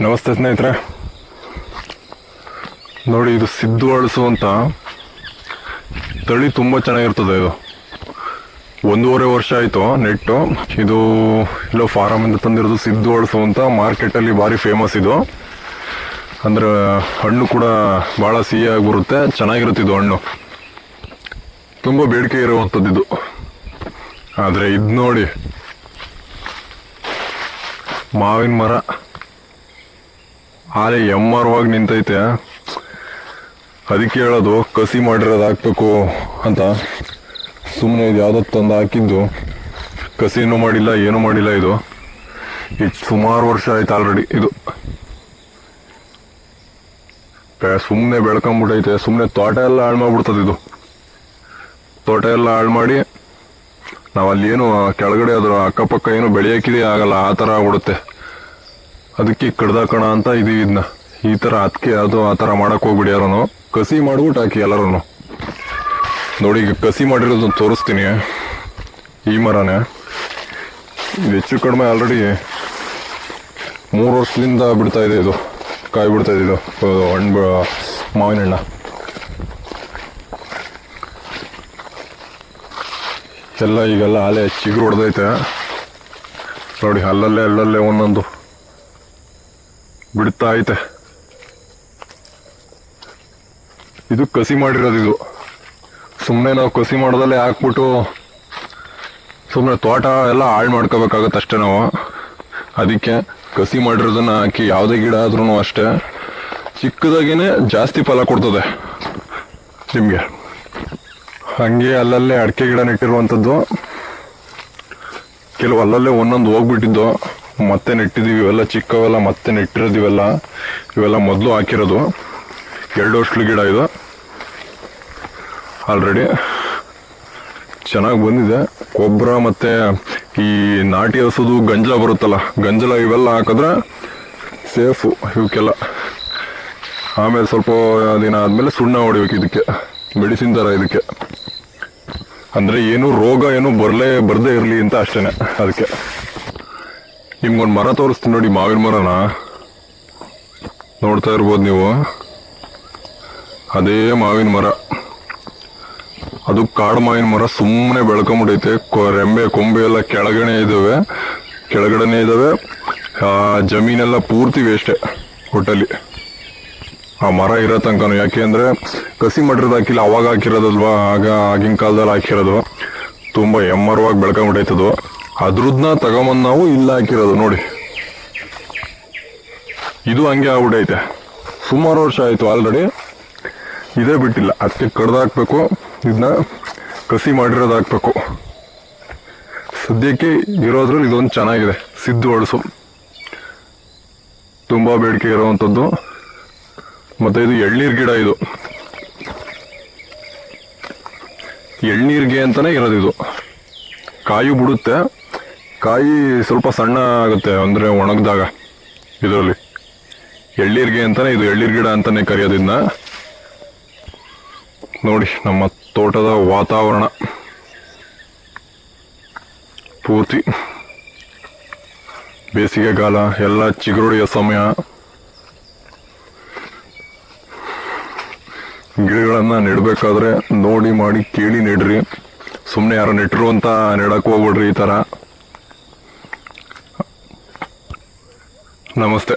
ನಮಸ್ತೆ ಸ್ನೇಹಿತರೆ. ನೋಡಿ, ಇದು ಸಿದ್ದು ಅಳಸು ಅಂತ. ತಳಿ ತುಂಬ ಚೆನ್ನಾಗಿರ್ತದೆ ಇದು. ಒಂದೂವರೆ ವರ್ಷ ಆಯಿತು ನೆಟ್ಟು. ಇದು ಇಲ್ಲೋ ಫಾರಮಿಂದ ತಂದಿರೋದು ಸಿದ್ದು ಅಳಸು ಅಂತ ಮಾರ್ಕೆಟಲ್ಲಿ ಭಾರಿ ಫೇಮಸ್ ಇದು. ಅಂದ್ರೆ ಹಣ್ಣು ಕೂಡ ಭಾಳ ಸಿಹಿಯಾಗಿ ಬರುತ್ತೆ, ಚೆನ್ನಾಗಿರುತ್ತೆ ಇದು ಹಣ್ಣು. ತುಂಬ ಬೇಡಿಕೆ ಇರುವಂಥದ್ದು ಇದು. ಆದರೆ ಇದು ನೋಡಿ, ಮಾವಿನ ಮರ. ಹಾಲೆ ಎಮ್ಮರವಾಗಿ ನಿಂತೈತೆ. ಅದಕ್ಕೆ ಹೇಳೋದು, ಕಸಿ ಮಾಡಿರೋದು ಹಾಕ್ಬೇಕು ಅಂತ. ಸುಮ್ಮನೆ ಇದು ಯಾವುದೋ ತಂದು ಹಾಕಿದ್ದು. ಕಸಿನೂ ಮಾಡಿಲ್ಲ, ಏನೂ ಮಾಡಿಲ್ಲ ಇದು. ಇದು ಸುಮಾರು ವರ್ಷ ಆಯ್ತು ಆಲ್ರೆಡಿ ಇದು. ಸುಮ್ಮನೆ ಬೆಳ್ಕೊಂಬಿಟ್ಟೈತೆ. ಸುಮ್ಮನೆ ತೋಟ ಎಲ್ಲ ಹಾಳು ಮಾಡ್ಬಿಡ್ತದೆ ಇದು. ತೋಟ ಎಲ್ಲ ಹಾಳು ಮಾಡಿ ನಾವು ಏನು ಕೆಳಗಡೆ ಅದ್ರ ಅಕ್ಕಪಕ್ಕ ಏನು ಬೆಳೆಯೋಕ್ಕಿದೆ ಆಗಲ್ಲ, ಆ ಥರ ಆಗ್ಬಿಡುತ್ತೆ. ಅದಕ್ಕೆ ಕಡ್ದಾಕಣ ಅಂತ ಇದೀವಿ ಇದನ್ನ ಈ ಥರ ಅದಕ್ಕೆ ಅದು ಆ ಥರ ಮಾಡಕ್ ಹೋಗ್ಬಿಡಿ ಯಾರನು ಕಸಿ ಮಾಡ್ಬಿಟ್ಟು ಹಾಕಿ ಎಲ್ಲರೂ ನೋಡಿ, ಈಗ ಕಸಿ ಮಾಡಿರೋದನ್ನ ತೋರಿಸ್ತೀನಿ. ಈ ಮರನೇ. ಹೆಚ್ಚು ಕಡಿಮೆ ಆಲ್ರೆಡಿ ಮೂರು ವರ್ಷದಿಂದ ಬಿಡ್ತಾ ಇದೆ ಇದು. ಕಾಯಿ ಬಿಡ್ತಾ ಇದೆ ಇದು. ಹಣ್ಣು ಮಾವಿನ ಹಣ್ಣ. ಎಲ್ಲ ಈಗೆಲ್ಲ ಅಲೆ ಚಿಗುರು ಹೊಡೆದೈತೆ. ನೋಡಿ, ಅಲ್ಲಲ್ಲೇ ಅಲ್ಲಲ್ಲೇ ಒಂದೊಂದು. ಬಿಡ್ತಾ ಐತೆ ಇದು ಕಸಿ ಮಾಡಿರೋದು ಇದು. ಸುಮ್ಮನೆ ನಾವು ಕಸಿ ಮಾಡೋದಲ್ಲೇ ಹಾಕ್ಬಿಟ್ಟು ಸುಮ್ಮನೆ ತೋಟ ಎಲ್ಲ ಹಾಳು ಮಾಡ್ಕೋಬೇಕಾಗತ್ತೆ ಅಷ್ಟೇ ನಾವು. ಅದಕ್ಕೆ ಕಸಿ ಮಾಡಿರೋದನ್ನ ಹಾಕಿ ಯಾವುದೇ ಗಿಡ ಆದ್ರೂ ಅಷ್ಟೇ. ಚಿಕ್ಕದಾಗೇನೆ ಜಾಸ್ತಿ ಫಲ ಕೊಡ್ತದೆ ನಿಮಗೆ. ಹಂಗೆ ಅಲ್ಲಲ್ಲೇ ಅಡಿಕೆ ಗಿಡ ನೆಟ್ಟಿರುವಂಥದ್ದು ಕೆಲವು ಅಲ್ಲಲ್ಲೇ ಒಂದೊಂದು ಹೋಗ್ಬಿಟ್ಟಿದ್ದು. ಮತ್ತೆ ನೆಟ್ಟಿದ್ದೀವಿ, ಇವೆಲ್ಲ ಚಿಕ್ಕವೆಲ್ಲ ಮತ್ತೆ ನೆಟ್ಟಿರೋದು ಇವೆಲ್ಲ. ಇವೆಲ್ಲ ಮೊದಲು ಹಾಕಿರೋದು. ಎರಡು ವರ್ಷದ ಗಿಡ ಇದು. ಆಲ್ರೆಡಿ ಚೆನ್ನಾಗಿ ಬಂದಿದೆ. ಗೊಬ್ಬರ ಮತ್ತೆ ಈ ನಾಟಿ ಹಸೋದು ಗಂಜಲ ಬರುತ್ತಲ್ಲ, ಗಂಜಲ ಇವೆಲ್ಲ ಹಾಕಿದ್ರೆ ಸೇಫು ಇವಕ್ಕೆಲ್ಲ. ಆಮೇಲೆ ಸ್ವಲ್ಪ ದಿನ ಆದಮೇಲೆ ಸುಣ್ಣ ಹೊಡಿಬೇಕು ಇದಕ್ಕೆ, ಮೆಡಿಸಿನ್ ಥರ ಇದಕ್ಕೆ. ಅಂದರೆ ಏನು ರೋಗ ಏನು ಬರಲೇ, ಬರದೇ ಇರಲಿ ಅಂತ ಅಷ್ಟೇ ಅದಕ್ಕೆ. ನಿಮ್ಗೊಂದು ಮರ ತೋರಿಸ್ತೀನಿ ನೋಡಿ, ಮಾವಿನ ಮರನ. ನೋಡ್ತಾ ಇರ್ಬೋದು ನೀವು. ಅದೇ ಮಾವಿನ ಮರ. ಅದು ಕಾಡು ಮಾವಿನ ಮರ ಸುಮ್ಮನೆ ಬೆಳ್ಕೊಂಬಿಟ್ಟೈತೆ ಕೊ- ರೆಂಬೆ, ಕೊಂಬೆ ಎಲ್ಲ ಕೆಳಗಡೆ ಇದ್ದಾವೆ ಕೆಳಗಡೆನೇ ಇದ್ದಾವೆ ಆ, ಜಮೀನೆಲ್ಲ ಪೂರ್ತಿ ವೇಸ್ಟೆ ಒಟ್ಟಲ್ಲಿ. ಆ ಮರ ಇರೋ ತನಕನು. ಯಾಕೆ ಅಂದ್ರೆ, ಕಸಿ ಮಾಡಿರೋದು ಹಾಕಿಲ್ಲ, ಅವಾಗ ಹಾಕಿರೋದಲ್ವಾ? ಆಗ ಆಗಿನ ಕಾಲದಲ್ಲಿ ಹಾಕಿರೋದು. ತುಂಬಾ ಎಮ್ಮರವಾಗಿ ಬೆಳ್ಕೊಂಬಿಟ್ಟೈತದು ಅದ್ರದ್ನ ತಗೊಂಬಂದು ನಾವು ಇಲ್ಲ ಹಾಕಿರೋದು, ನೋಡಿ. ಇದು ಹಂಗೆ ಆಗ್ಬಿಟ್ಟೈತೆ. ಸುಮಾರು ವರ್ಷ ಆಯ್ತು ಆಲ್ರೆಡಿ ಇದೇ ಬಿಟ್ಟಿಲ್ಲ. ಅದಕ್ಕೆ ಕಡ್ದು ಹಾಕ್ಬೇಕು. ಇದನ್ನ ಕಸಿ ಮಾಡಿರೋದು ಹಾಕ್ಬೇಕು. ಸದ್ಯಕ್ಕೆ ಇರೋದ್ರಲ್ಲಿ ಇದೊಂದು ಚೆನ್ನಾಗಿದೆ. ಸಿದ್ದು ಅಳಸು ತುಂಬ ಬೇಡಿಕೆ ಇರೋವಂಥದ್ದು ಮತ್ತೆ ಇದು ಎಳ್ನೀರು ಗಿಡ ಇದು. ಎಳ್ನೀರಿಗೆ ಅಂತಾನೆ ಇರೋದು ಇದು. ಕಾಯು ಬಿಡುತ್ತೆ. ಕಾಯಿ ಸ್ವಲ್ಪ ಸಣ್ಣ ಆಗುತ್ತೆ, ಅಂದ್ರೆ ಒಣಗಿದಾಗ ಇದರಲ್ಲಿ. ಎಳ್ಳೀರ್ಗೆ ಅಂತಾನೆ, ಇದು ಎಳ್ಳೀರ್ ಗಿಡ ಅಂತಾನೆ ಕರೆಯೋದು ನೋಡಿ, ನಮ್ಮ ತೋಟದ ವಾತಾವರಣ. ಪೂರ್ತಿ ಬೇಸಿಗೆಗಾಲ ಎಲ್ಲ ಚಿಗುರುಡಿಯ ಸಮಯ. ಗಿಡಗಳನ್ನು ನೆಡಬೇಕಾದ್ರೆ ನೋಡಿ, ಮಾಡಿ, ಕೇಳಿ ನೆಡ್ರಿ. ಸುಮ್ಮನೆ ಯಾರು ನೆಟ್ಟರು ಅಂತ ನೆಡಕ್ಕೆ ಹೋಗ್ಬಿಡ್ರಿ ಈ ತರ. ನಮಸ್ತೆ